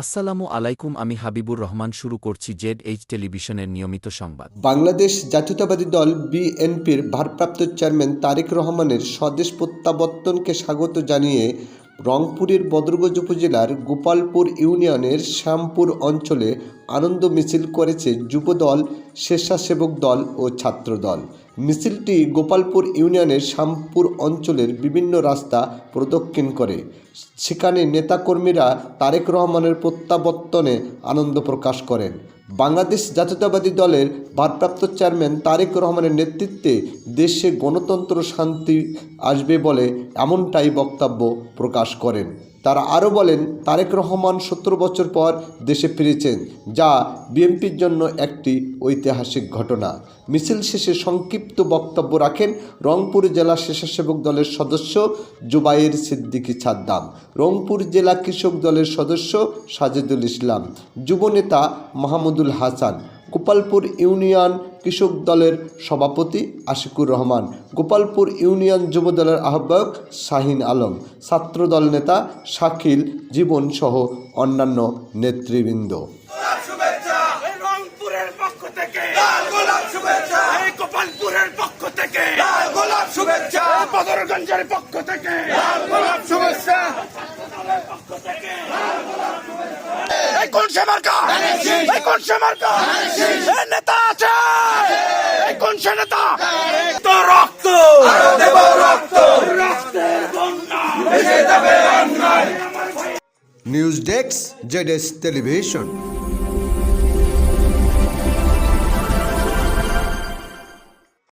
আসসালামু আলাইকুম, আমি হাবিবুর রহমান, শুরু করছি জেড এইচ টেলিভিশনের নিয়মিত সংবাদ। বাংলাদেশ জাতীয়তাবাদী দল বিএনপির ভারপ্রাপ্ত চেয়ারম্যান তারেক রহমানের স্বদেশ প্রত্যাবর্তনকে স্বাগত জানিয়ে রংপুরের বদরগঞ্জ উপজেলার গোপালপুর ইউনিয়নের শ্যামপুর অঞ্চলে আনন্দ মিছিল করেছে যুবদল, স্বেচ্ছাসেবক দল ও ছাত্রদল। মিছিলটি গোপালপুর ইউনিয়নের শ্যামপুর অঞ্চলের বিভিন্ন রাস্তা প্রদক্ষিণ করে। সেখানে নেতাকর্মীরা তারেক রহমানের প্রত্যাবর্তনে আনন্দ প্রকাশ করেন। বাংলাদেশ জাতীয়তাবাদী দলের ভারপ্রাপ্ত চেয়ারম্যান তারেক রহমানের নেতৃত্বে দেশে গণতন্ত্র শান্তি আসবে বলে এমনটাই বক্তব্য প্রকাশ করেন। তারা আরও বলেন, তারেক রহমান সত্তর বছর পর দেশে ফিরেছেন, যা বিএনপির জন্য একটি ঐতিহাসিক ঘটনা। মিছিল শেষে সংক্ষিপ্ত বক্তব্য রাখেন রংপুর জেলা স্বেচ্ছাসেবক দলের সদস্য জুবাইর সিদ্দিকী ছাদ্দাম। রংপুর জেলা কৃষক দলের সদস্য সাজেদুল ইসলাম। যুবনেতা মাহমুদুল হাসান। গোপালপুর ইউনিয়ন কৃষক দলের সভাপতি আশিকুর রহমান। গোপালপুর ইউনিয়ন যুব দলের আহ্বায়ক শাহিন আলম। ছাত্রদল নেতা শাকিল জীবন সহ অন্যান্য নেতৃবৃন্দ এই রংপুরের পক্ষ থেকে গোলাপ শুভেচ্ছা এই গোপালপুরের পক্ষ থেকে গোলাপ বদরগঞ্জের পক্ষ থেকে। শুভেচ্ছা। এই কোন সে মার্কা। কোন সে মার্কা। নেতা আছে। কোন সে নেতা। তো রক্ত। দেব রক্ত রক্তের বন্যা ভেসে যাবে অন্যায় নিউজ ডেস্ক জেডএস টেলিভিশন।